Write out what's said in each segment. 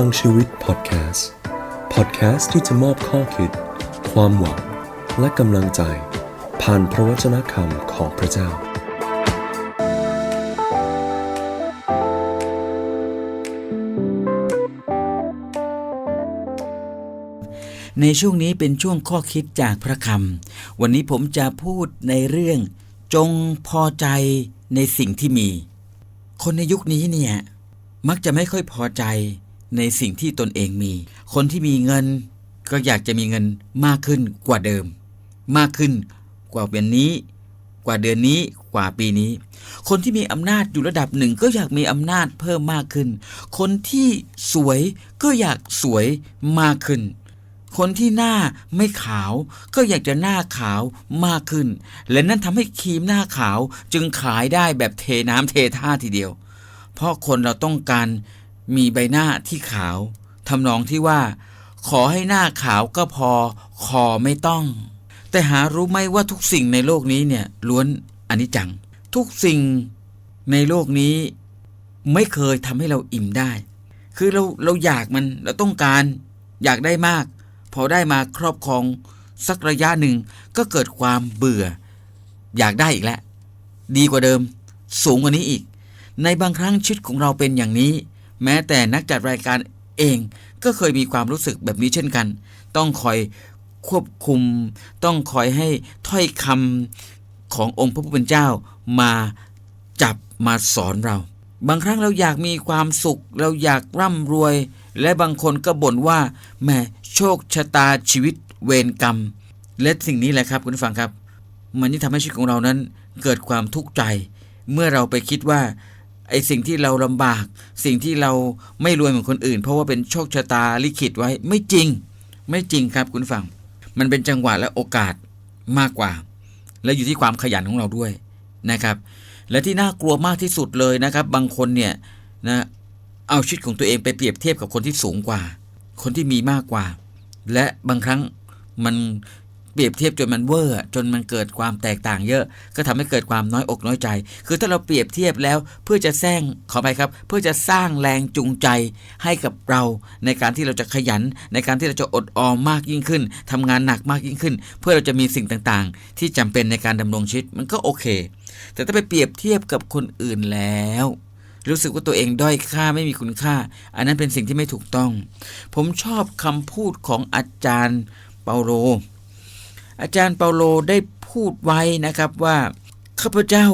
างชีวิตพอดแคสต์พอดแคสต์ที่จะมอบข้อคิด ความหวัง และกำลังใจ ผ่านพระวจนะคำของพระเจ้า ในช่วงนี้เป็นช่วงข้อคิดจากพระคำวันนี้ผมจะพูดในเรื่อง จงพอใจในสิ่งที่มี คนในยุคนี้เนี่ยมักจะไม่ค่อยพอใจ ในสิ่งที่ตนเองมี คนที่มีเงินก็อยากจะมีเงินมากขึ้นกว่าเดิม มากขึ้นกว่าเดือนนี้ กว่าเดือนนี้กว่าปีนี้ คนที่มีอำนาจอยู่ระดับหนึ่งก็อยากมีอำนาจเพิ่มมากขึ้น คนที่สวยก็อยากสวยมากขึ้น คนที่หน้าไม่ขาวก็อยากจะหน้าขาวมากขึ้น และนั่นทำให้ครีมหน้าขาวจึงขายได้แบบเทน้ำเทท่าทีเดียว เพราะคนเราต้องการ มีใบหน้าที่ขาวทำนองที่ว่า ขอให้หน้าขาวก็พอ คอไม่ต้อง แต่หารู้ไหมว่าทุกสิ่งในโลกนี้เนี่ยล้วนอนิจจัง ทุกสิ่งในโลกนี้ ไม่เคยทำให้เราอิ่มได้ คือเราเราอยากมันเราต้องการอยากได้มาก พอได้มาครอบครอง สักระยะหนึ่งก็เกิดความเบื่อ อยากได้อีกแล้วดีกว่าเดิม สูงกว่านี้อีก ในบางครั้งชีวิตของเราเป็นอย่างนี้ แม้แต่นักจัดรายการเองก็เคยมีความรู้สึกแบบนี้เช่นกัน ต้องคอยควบคุม ต้องคอยให้ถ้อยคำขององค์พระผู้เป็นเจ้ามาจับมาสอนเรา บางครั้งเราอยากมีความสุข เราอยากร่ำรวย และบางคนก็บ่นว่าแหมโชคชะตาชีวิตเวรกรรม และสิ่งนี้แหละครับคุณฟังครับ มันที่ทำให้ชีวิตของเรานั้นเกิดความทุกข์ใจ เมื่อเราไปคิดว่า ไอ้สิ่งที่เราลำบาก สิ่งที่เราไม่รวยเหมือนคนอื่น เพราะว่าเป็นโชคชะตาลิขิตไว้ไม่จริง ไม่จริงครับคุณฟัง มันเป็นจังหวะและโอกาสมากกว่า และอยู่ที่ความขยันของเราด้วยนะครับ และที่น่ากลัวมากที่สุดเลยนะครับ บางคนเนี่ยนะเอาชีวิตของตัวเองไปเปรียบเทียบกับคนที่สูงกว่า คนที่มีมากกว่า และบางครั้งมัน เปรียบเทียบจนมันเวอร์จนมันเกิดความแตกต่างเยอะ ก็ทำให้เกิดความน้อยอกน้อยใจ คือถ้าเราเปรียบเทียบแล้วเพื่อจะแซงขอไปครับ เพื่อจะสร้างแรงจูงใจให้กับเรา ในการที่เราจะขยัน ในการที่เราจะอดออมมากยิ่งขึ้นทำงานหนักมากยิ่งขึ้น เพื่อเราจะมีสิ่งต่างๆ ที่จำเป็นในการดำรงชีวิตมันก็โอเค แต่ถ้าไปเปรียบเทียบกับคนอื่นแล้วรู้สึกว่าตัวเองด้อยค่าไม่มีคุณค่า อันนั้นเป็นสิ่งที่ไม่ถูกต้อง ผมชอบคำพูดของอาจารย์เปาโล อาจารย์เปาโลได้พูดไว้นะครับว่าข้าพเจ้า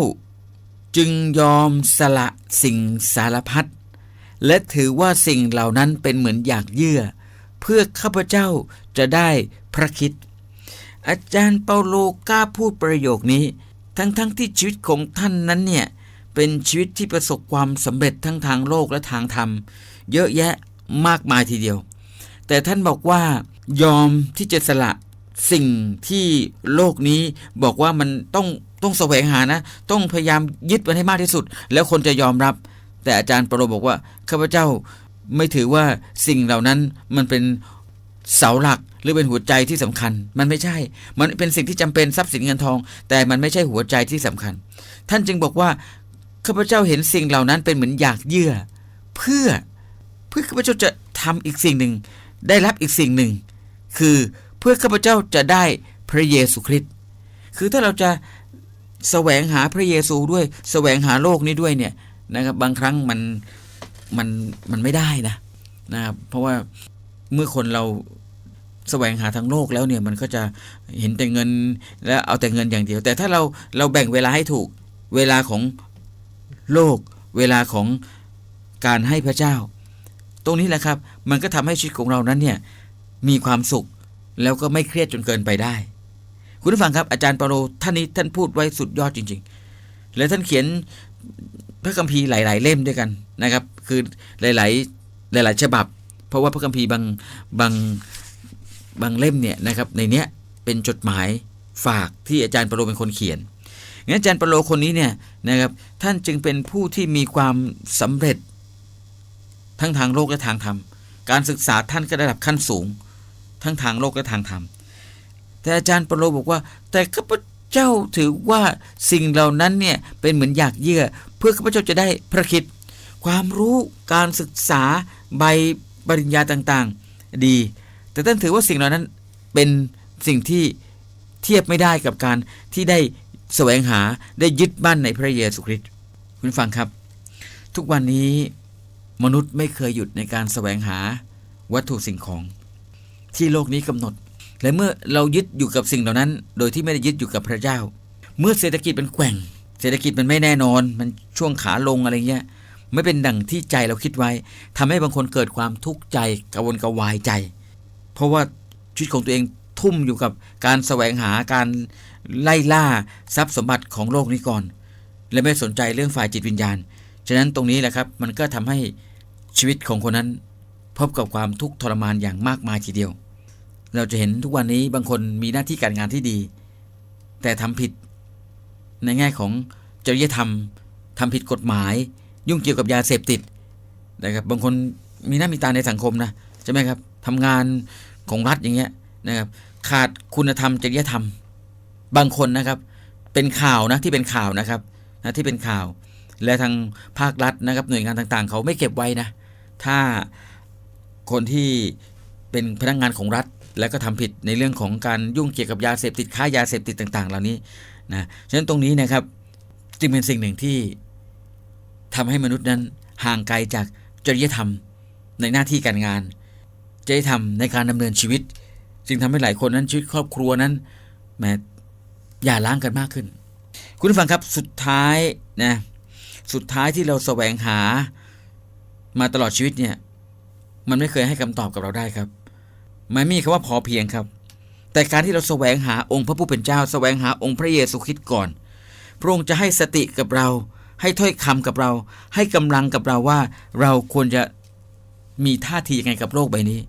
จึงยอมสละสิ่งสารพัดและถือว่าสิ่งเหล่านั้นเป็นเหมือนอยากเยื่อ เพื่อข้าพเจ้าจะได้พระคิด อาจารย์เปาโลกล้าพูดประโยคนี้ ทั้งๆทที่ชีวิตของท่านนั้นเนี่ยเป็นชีวิตที่ประสบความสำเร็จทั้งทางโลกและทางธรรม เยอะแยะมากมายทีเดียว แต่ท่านบอกว่ายอมที่จะสละ สิ่งที่โลกนี้บอกว่ามันต้องต้องแสวงหานะ ต้องพยายามยึดมันให้มากที่สุด แล้วคนจะยอมรับ แต่อาจารย์ปรโลบอกว่าข้าพเจ้าไม่ถือว่าสิ่งเหล่านั้นมันเป็นเสาหลักหรือเป็นหัวใจที่สำคัญ มันไม่ใช่ มันเป็นสิ่งที่จำเป็นทรัพย์สินเงินทอง แต่มันไม่ใช่หัวใจที่สำคัญ ท่านจึงบอกว่าข้าพเจ้าเห็นสิ่งเหล่านั้นเป็นเหมือนอยากเยื่อ เพื่อเพื่อข้าพเจ้าจะทำอีกสิ่งหนึ่ง ได้รับอีกสิ่งหนึ่ง คือ เพื่อข้าพเจ้าจะได้พระเยซูคริสต์คือถ้าเราจะแสวงหาพระเยซูด้วยแสวงหาโลกนี้ด้วยเนี่ยนะครับบางครั้งมันมันมันไม่ได้นะนะครับเพราะว่าเมื่อคนเราแสวงหาทั้งโลกแล้วเนี่ยมันก็จะเห็นแต่เงินและเอาแต่เงินอย่างเดียว แต่ถ้าเราเราแบ่งเวลาให้ถูกเวลาของโลก เวลาของการให้พระเจ้า ตรงนี้แหละครับ มันก็ทำให้ชีวิตของเรานั้นเนี่ยมีความสุข แล้วก็ไม่เครียดจนเกินไปได้ คุณผู้ฟังครับอาจารย์เปาโลท่านนี้ท่านพูดไว้สุดยอดจริง ๆ และท่านเขียนพระคัมภีร์หลาย ๆ เล่มด้วยกันนะครับ คือหลาย ๆ หลาย ๆ ฉบับ เพราะว่าพระคัมภีร์บางบางบางเล่มเนี่ยนะครับในเนี้ยเป็นจดหมายฝากที่อาจารย์เปาโลเป็นคนเขียนงั้นอาจารย์เปาโลคนนี้เนี่ยนะครับท่านจึงเป็นผู้ที่มีความสำเร็จทั้งทางโลกและทางธรรม การศึกษาท่านก็ระดับขั้นสูง ทั้งทางโลกและทางธรรม แต่อาจารย์เปโลบอกว่า แต่ข้าพเจ้าถือว่าสิ่งเหล่านั้นเนี่ยเป็นเหมือนอยากเยื่อ เพื่อข้าพเจ้าจะได้พระคิด ความรู้การศึกษาใบปริญญาต่างๆ ดี แต่ท่านถือว่าสิ่งเหล่านั้นเป็นสิ่งที่เทียบไม่ได้กับการที่ได้แสวงหาได้ยึดมั่นในพระเยซูคริสต์คุณฟังครับ ทุกวันนี้มนุษย์ไม่เคยหยุดในการแสวงหาวัตถุสิ่งของ ที่โลกนี้กำหนด และเมื่อเรายึดอยู่กับสิ่งเหล่านั้น โดยที่ไม่ได้ยึดอยู่กับพระเจ้า เมื่อเศรษฐกิจมันแกว่ง เศรษฐกิจมันไม่แน่นอน มันช่วงขาลงอะไรเงี้ยไม่เป็นดังที่ใจเราคิดไว้ทำให้บางคนเกิดความทุกข์ใจกระวนกระวายใจ เพราะว่าชีวิตของตัวเองทุ่มอยู่กับการแสวงหาการไล่ล่าทรัพย์สมบัติของโลกนี้ก่อน และไม่สนใจเรื่องฝ่ายจิตวิญญาณ ฉะนั้นตรงนี้แหละครับ มันก็ทำให้ชีวิตของคนนั้น พบกับความทุกข์ทรมานอย่างมากมายทีเดียว เราจะเห็นทุกวันนี้บางคนมีหน้าที่การงานที่ดี แต่ทำผิด ในแง่ของจริยธรรมทำผิดกฎหมาย ยุ่งเกี่ยวกับยาเสพติดนะครับบางคนมีหน้ามีตาในสังคมนะใช่ไหมครับทำงานของรัฐอย่างเงี้ยนะครับขาดคุณธรรมจริยธรรม บางคนนะครับ เป็นข่าวนะที่เป็นข่าวนะครับนะที่เป็นข่าว และทางภาครัฐนะครับ หน่วยงานต่างๆ เขาไม่เก็บไว้นะ ถ้า คนที่เป็นพนักงานของรัฐ แล้วก็ทำผิดในเรื่องของการยุ่งเกี่ยวกับยาเสพติดค้ายาเสพติดต่าง ๆ เหล่านี้นะฉะนั้นตรงนี้นะครับจึงเป็นสิ่งหนึ่งที่ทำให้มนุษย์นั้นห่างไกลจากจริยธรรมในหน้าที่การงานจริยธรรมในการดำเนินชีวิต จึงทำให้หลายคนนั้นชีวิตครอบครัวนั้นแหมอย่าล้างกันมากขึ้น คุณผู้ฟังครับสุดท้ายนะสุดท้ายที่เราแสวงหามาตลอดชีวิตเนี่ย มันไม่เคยให้คำตอบกับเราได้ครับ มันไม่มีคำว่าพอเพียงครับ แต่การที่เราแสวงหาองค์พระผู้เป็นเจ้า แสวงหาองค์พระเยซูคริสต์ก่อน พระองค์จะให้สติกับเรา ให้ถ้อยคำกับเรา ให้กำลังกับเราว่า เราควรจะมีท่าทียังไงกับโลกใบนี้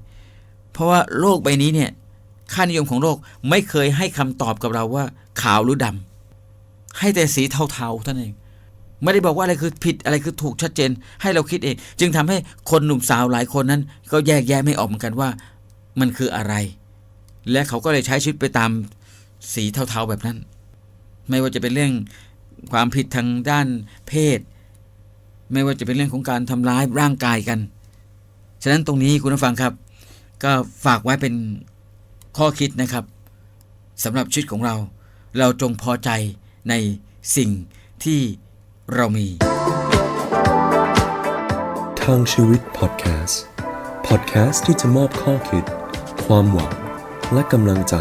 เพราะว่าโลกใบนี้เนี่ยค่านิยมของโลกไม่เคยให้คำตอบกับเราว่าขาวหรือดำให้แต่สีเทาๆเท่านั้นเอง ไม่ได้บอกว่าอะไรคือผิดอะไรคือถูกชัดเจน ให้เราคิดเอง จึงทำให้คนหนุ่มสาวหลายคนนั้น ก็แยกแยะไม่ออกเหมือนกันว่า มันคืออะไร และเขาก็เลยใช้ชีวิตไปตามสีเทาๆแบบนั้น ไม่ว่าจะเป็นเรื่องความผิดทางด้านเพศ ไม่ว่าจะเป็นเรื่องของการทำร้ายร่างกายกัน ฉะนั้นตรงนี้คุณผู้ฟังครับ ก็ฝากไว้เป็นข้อคิดนะครับสำหรับชีวิตของเรา เราจงพอใจในสิ่งที่ เรามี ทางชีวิตพอดแคสต์พอดแคสต์ที่จะมอบข้อคิด ความหวัง และกำลังใจ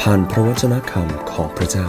ผ่านพระวจนะคำของพระเจ้า